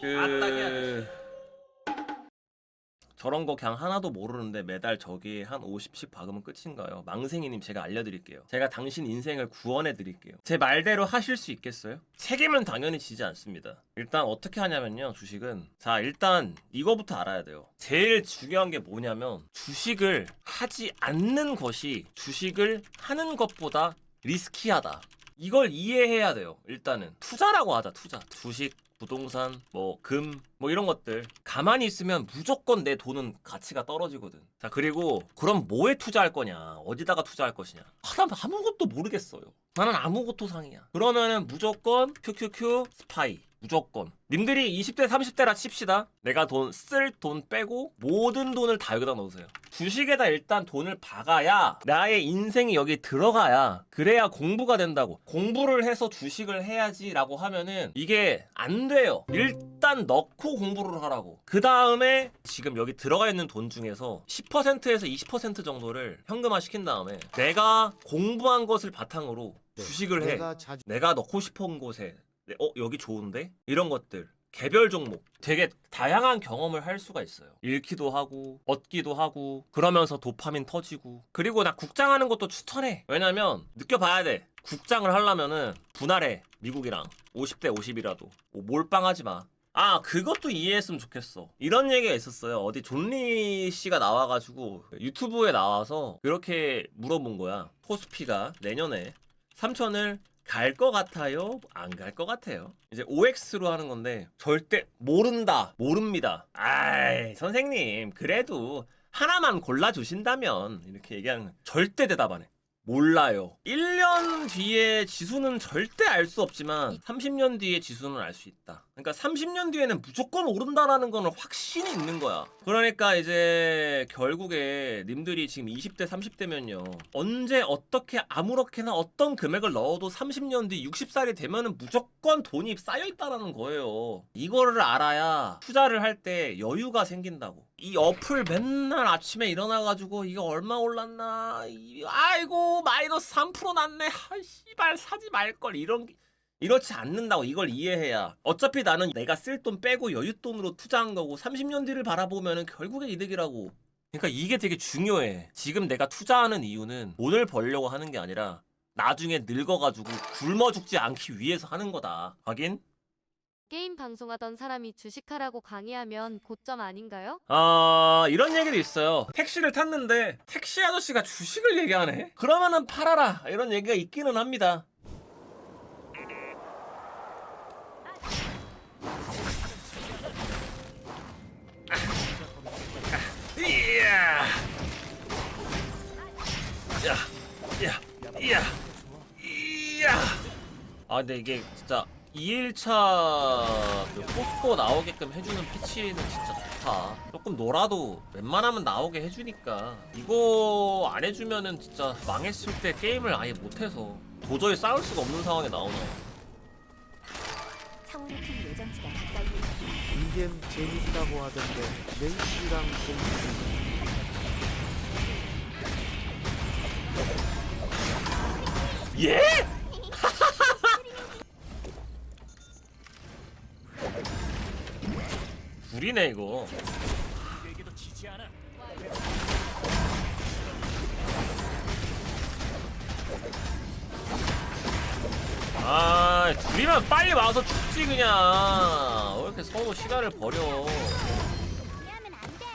그 저런 거 그냥 하나도 모르는데 매달 저기 한 50씩 박으면 끝인가요? 망생이님 제가 알려드릴게요. 제가 당신 인생을 구원해드릴게요. 제 말대로 하실 수 있겠어요? 책임은 당연히 지지 않습니다. 일단 어떻게 하냐면요, 주식은. 자, 일단 이거부터 알아야 돼요. 제일 중요한 게 뭐냐면 주식을 하지 않는 것이 주식을 하는 것보다 리스키하다. 이걸 이해해야 돼요. 일단은 투자라고 하자. 투자. 주식, 부동산, 뭐 금, 뭐 이런 것들 가만히 있으면 무조건 내 돈은 가치가 떨어지거든. 자 그리고 그럼 뭐에 투자할 거냐? 어디다가 투자할 것이냐? 하나 아무것도 모르겠어요. 나는 아무것도 상이야. 그러면은 무조건 QQQ 스파이. 무조건. 님들이 20대, 30대라 칩시다. 내가 돈, 쓸돈 빼고 모든 돈을 다 여기다 넣으세요. 주식에다 일단 돈을 박아야 나의 인생이 여기 들어가야 그래야 공부가 된다고. 공부를 해서 주식을 해야지 라고 하면은 이게 안 돼요. 일단 넣고 공부를 하라고. 그 다음에 지금 여기 들어가 있는 돈 중에서 10%에서 20% 정도를 현금화 시킨 다음에 내가 공부한 것을 바탕으로 주식을 해. 내가 자주 내가 넣고 싶은 곳에. 네, 어 여기 좋은데? 이런 것들. 개별 종목. 되게 다양한 경험을 할 수가 있어요. 읽기도 하고 얻기도 하고 그러면서 도파민 터지고. 그리고 나 국장하는 것도 추천해. 왜냐면 느껴봐야 돼. 국장을 하려면은 분할해 미국이랑. 50대 50이라도. 몰빵하지 마 아, 그것도 이해했으면 좋겠어. 이런 얘기가 있었어요. 어디 존리 씨가 나와가지고 유튜브에 나와서 그렇게 물어본 거야. 포스피가 내년에 삼천을 갈 것 같아요? 안 갈 것 같아요? 이제 OX로 하는 건데 절대 모른다. 모릅니다. 아이, 선생님. 그래도 하나만 골라 주신다면 이렇게 얘기하는. 절대 대답 안 해. 몰라요. 1년 뒤에 지수는 절대 알 수 없지만 30년 뒤에 지수는 알 수 있다. 그러니까 30년 뒤에는 무조건 오른다라는 거는 확신이 있는 거야. 그러니까 이제 결국에 님들이 지금 20대 30대면요. 언제 어떻게 아무렇게나 어떤 금액을 넣어도 30년 뒤 60살이 되면은 무조건 돈이 쌓여 있다라는 거예요. 이거를 알아야 투자를 할 때 여유가 생긴다고. 이 어플 맨날 아침에 일어나가지고 이거 얼마 올랐나? 이- 아이고 마이너스 3% 났네. 아 씨발 사지 말걸. 이런 게 이렇지 않는다고 이걸 이해해야. 어차피 나는 내가 쓸 돈 빼고 여윳돈으로 투자한 거고 30년 뒤를 바라보면은 결국에 이득이라고. 그러니까 이게 되게 중요해. 지금 내가 투자하는 이유는 돈을 벌려고 하는 게 아니라 나중에 늙어가지고 굶어 죽지 않기 위해서 하는 거다. 확인? 게임 방송하던 사람이 주식하라고 강의하면 고점 아닌가요? 아 이런 얘기도 있어요. 택시를 탔는데 택시 아저씨가 주식을 얘기하네? 그러면은 팔아라. 이런 얘기가 있기는 합니다. 이야! 야, 야, 이야, 이야. 아 근데 이게 진짜 2일차 그 포스코 나오게끔 해주는 패치는 진짜 좋다. 조금 놀아도 웬만하면 나오게 해주니까 이거 안 해주면은 진짜 망했을 때 게임을 아예 못해서 도저히 싸울 수가 없는 상황에 나오나. 창조팀 예정지가 가까이 있어. 인겜 재밌다고 하던데 레이시랑 공부 예? 불이네 이거. 아, 둘이면 빨리 와서 죽지 그냥. 왜 이렇게 서로 시간을 버려? 이해하면 안 돼.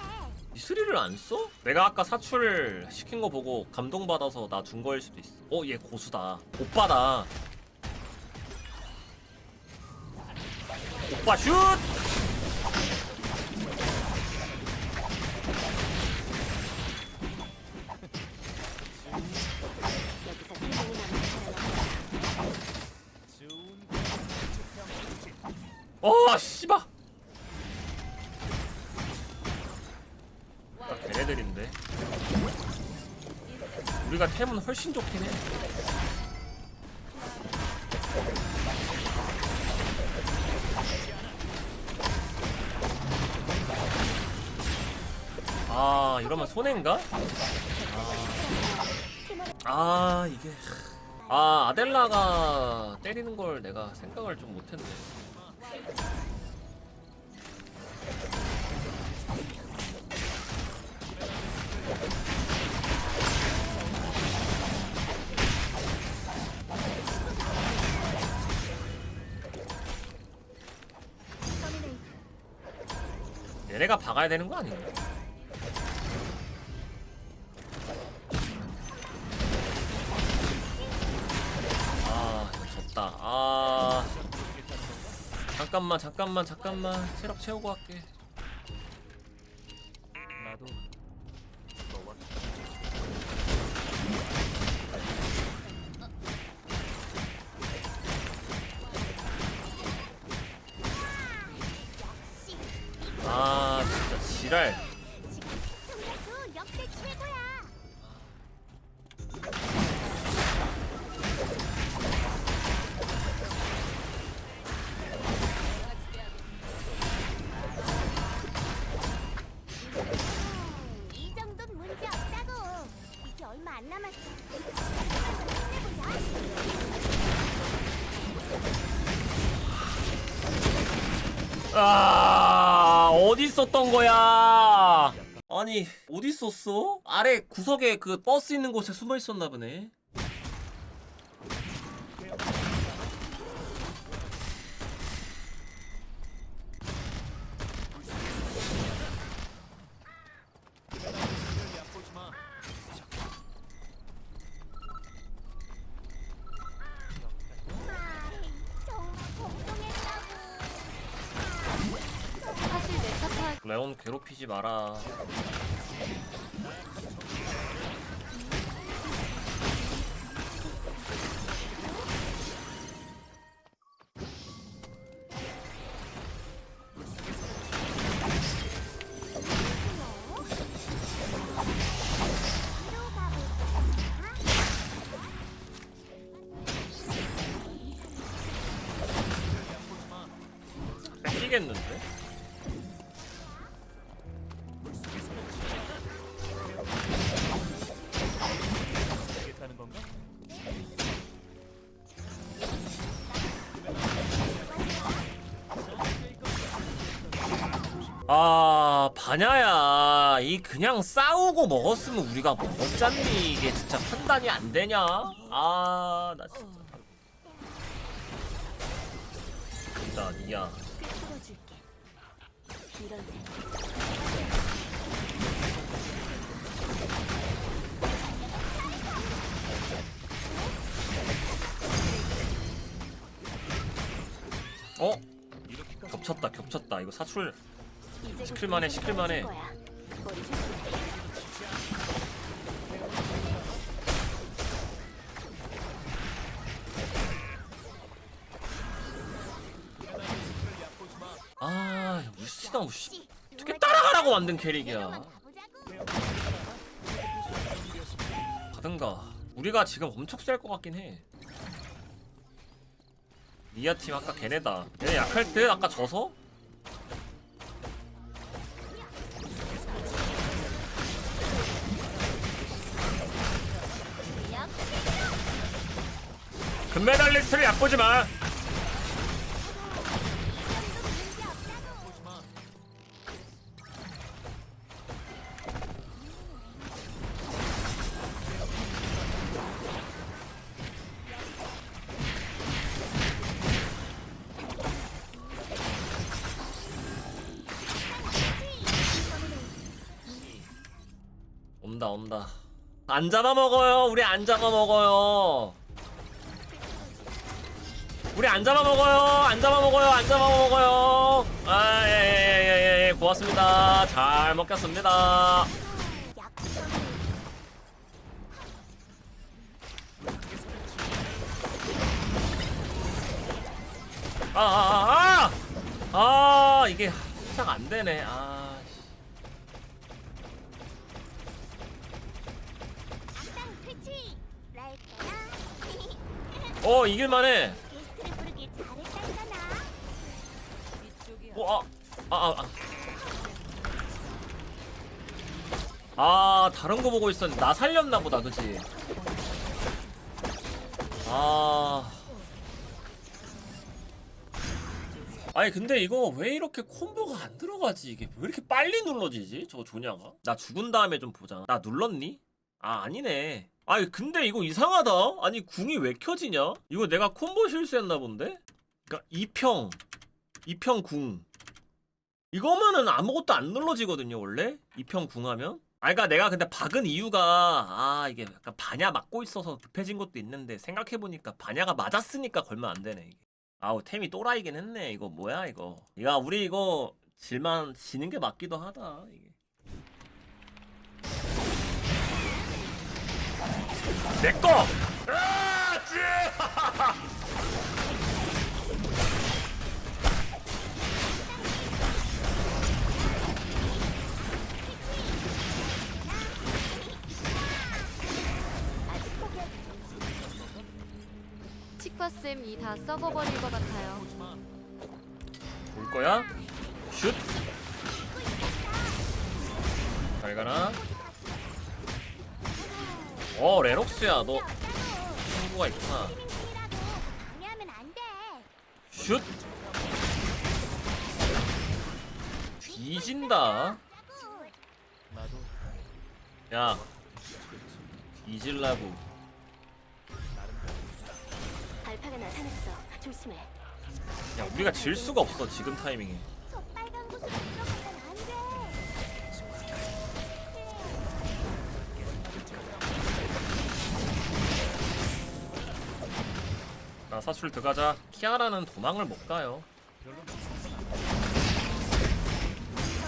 이 스릴을 안 써? 내가 아까 사출 시킨 거 보고 감동받아서 나 준 거일 수도 있어. 어, 얘 고수다. 오빠다. 오빠 슛! 어, 씨바! 딱 걔네들인데. 우리가 템은 훨씬 좋긴 해. 손해인가? 아 이게 아 아델라가 때리는 걸 내가 생각을 좀 못했네 얘네가 박아야 되는 거 아닌가? 잠깐만 잠깐만 잠깐만. 체력 채우고 할게. 나도. 아 진짜 지랄 안 남았어. 아 어디 있었던 거야 아니 어디 있었어? 아래 구석에 그 버스 있는 곳에 숨어 있었나 보네 레온 괴롭히지 마라? 뺏기겠는데? 아 바냐야 이 그냥 싸우고 먹었으면 우리가 먹었잖니 이게 진짜 판단이 안 되냐? 아 나 진짜 이다 니야 풀어줄게. 이럴 때 어? 겹쳤다 겹쳤다 이거 사출 시킬만해, 시킬만해. 아 우씨다 우씨 씨, 어떻게 따라가라고 만든 캐릭이야. 가든가 우리가 지금 엄청 셀 것 같긴 해 니아 팀 아까 걔네다 얘네 약할 때 아까 져서? 금메달리스트를 얕보지 마. 온다 온다. 안 잡아 먹어요. 우리 안 잡아 먹어요 우리 안 잡아 먹어요. 안 잡아 먹어요. 안 잡아 먹어요. 아예예예예 고맙습니다. 잘 먹겠습니다. 아아아 아! 아, 아, 이게 시작 안 되네. 아. 어 이길만해 아, 아, 아, 아. 아, 다른 거 보고 있었는데 나 살렸나 보다, 그치? 아. 아니 근데 이거 왜 이렇게 콤보가 안 들어가지 이게? 왜 이렇게 빨리 눌러지지 저거 조냐가? 나 죽은 다음에 좀 보자. 나 눌렀니? 아 아니네. 아니 근데 이거 이상하다. 아니 궁이 왜 켜지냐? 이거 내가 콤보 실수했나 본데? 그니까 2평 2평 궁 이거면은 아무것도 안 눌러지거든요 원래? 2평 궁하면? 아 그니까 내가 근데 박은 이유가 아 이게 약간 반야 맞고 있어서 급해진 것도 있는데 생각해보니까 반야가 맞았으니까 걸면 안 되네 이게. 아우 템이 또라이긴 했네 이거 뭐야 이거. 야 우리 이거 질만 지는 게 맞기도 하다 이게. 내꺼 아, 찌! 아 치과쌤 이 다 썩어버릴 것 같아요. 볼 거야? 슛! 잘 가라. 어, 레록스야, 너 친구가 있구나. 슛! 뒤진다. 야, 뒤질라고. 알파가 나타났어 조심해 야, 우리가 질 수가 없어, 지금 타이밍에. 저 빨간 곳으로 들어가면 안 돼 나 사출 들어가자. 키아라는 도망을 못 가요.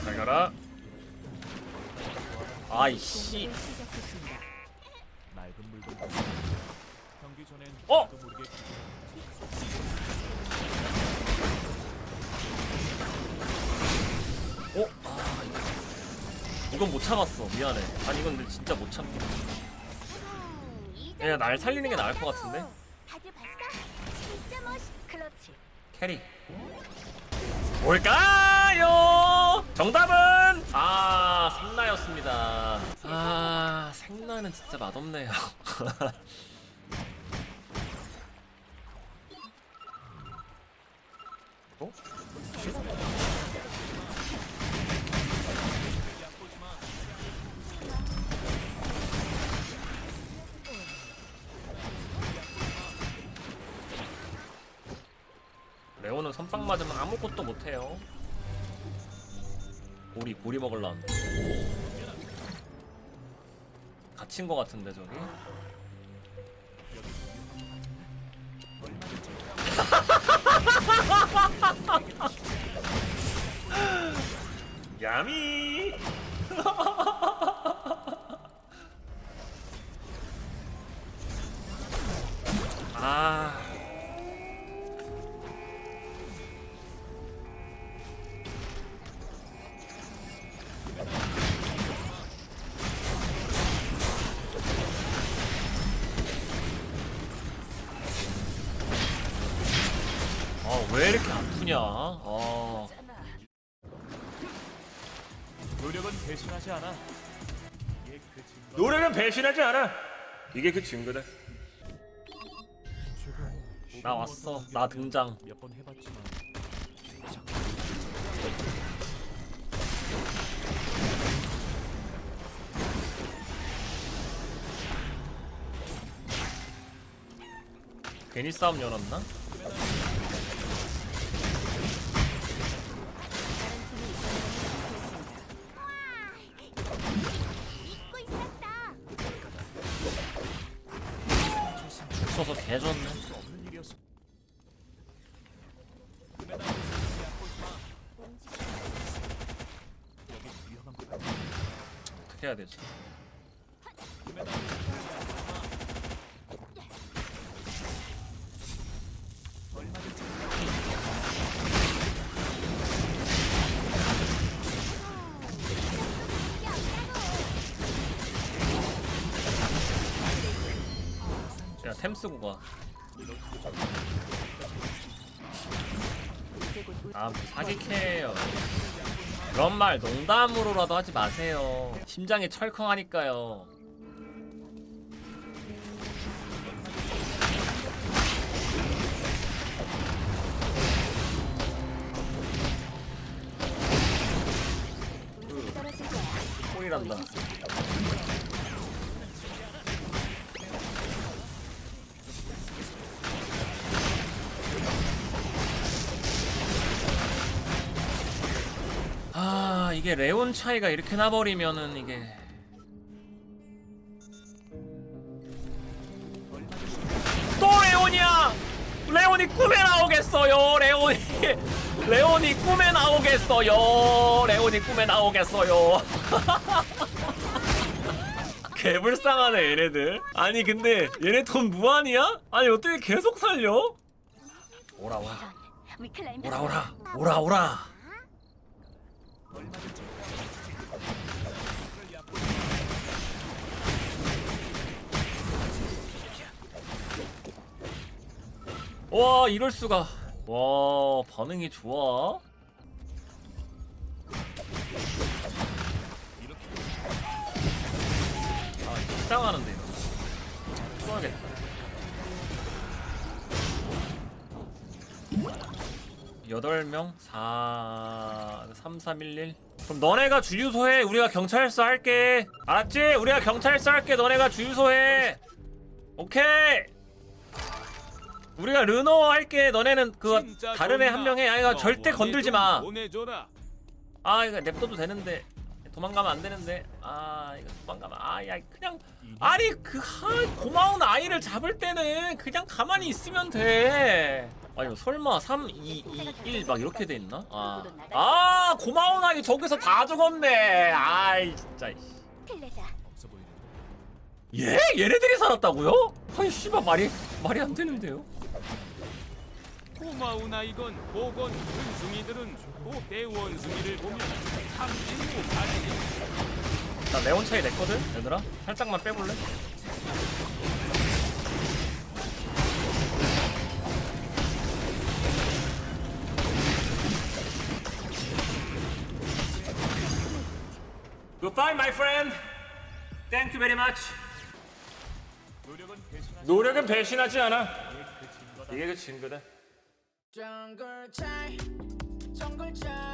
잘 가라. 아이씨. 어? 어? 아. 이건 못 참았어. 미안해. 아니, 이건 근데 진짜 못 참겠어. 야, 날 살리는 게 나을 것 같은데? 다들 봤어? 진짜 멋있 클러치 캐리. 뭘까요? 정답은 아 생나였습니다. 아 생나는 진짜 맛없네요. 어? 레오는 선빵 맞으면 아무것도 못해요. 고리 고리 먹을란. 갇힌 거 같은데 저기. 야미. 왜 이렇게 아프냐? 아. 노력은 배신하지 않아 그 노래는 배신하지 않아. 이게 그 증거다. 나 왔어. 나 등장. 몇 번 해봤지만 괜히 싸움 열었나? 템 쓰고 가. 아, 뭐 사기캐예요. 그런 말 농담으로라도 하지 마세요. 심장이 철컹하니까요. 꼴이란다. 이게 레온 차이가 이렇게 나버리면은 이게 또 레온이야! 레온이 꿈에 나오겠어요. 레온이 레온이 꿈에 나오겠어요. 레온이 꿈에 나오겠어요. 개불쌍하네 얘네들. 아니 근데 얘네 돈 무한이야? 아니 어떻게 계속 살려? 오라 와. 위클라임 오라 오라. 오라 오라. 와 이럴 수가. 와 반응이 좋아. 아 식당하는데 8명? 4... 3311 그럼 너네가 주유소 해 우리가 경찰서 할게. 알았지? 우리가 경찰서 할게. 너네가 주유소 해 오케이. 우리가 르노 할게. 너네는 그 다른 애 한 명해. 아이가 절대 건들지 마아 이거 냅둬도 되는데. 도망가면 안 되는데. 아 이거 도망가면 아야 그냥 아니 그 하, 고마운 아이를 잡을 때는 그냥 가만히 있으면 돼. 아 이거 설마 3, 2, 2, 1 막 이렇게 돼 있나? 아, 아 고마운 아이 저기서 다 죽었네. 아이 진짜. 예? 얘네들이 살았다고요? 아니 씨발 말이 말이 안 되는데요. 고마운 아이건 보건 원숭이들은 또내 원숭이를 보면 참 행복하지. 나 레온 차이 냈거든, 얘들아. 살짝만 빼볼래? Goodbye, my friend. Thank you very much. 노력은 배신하지. 노력은 배신하지 않아. 이게 그 증거다. 정글 차이 정글 차이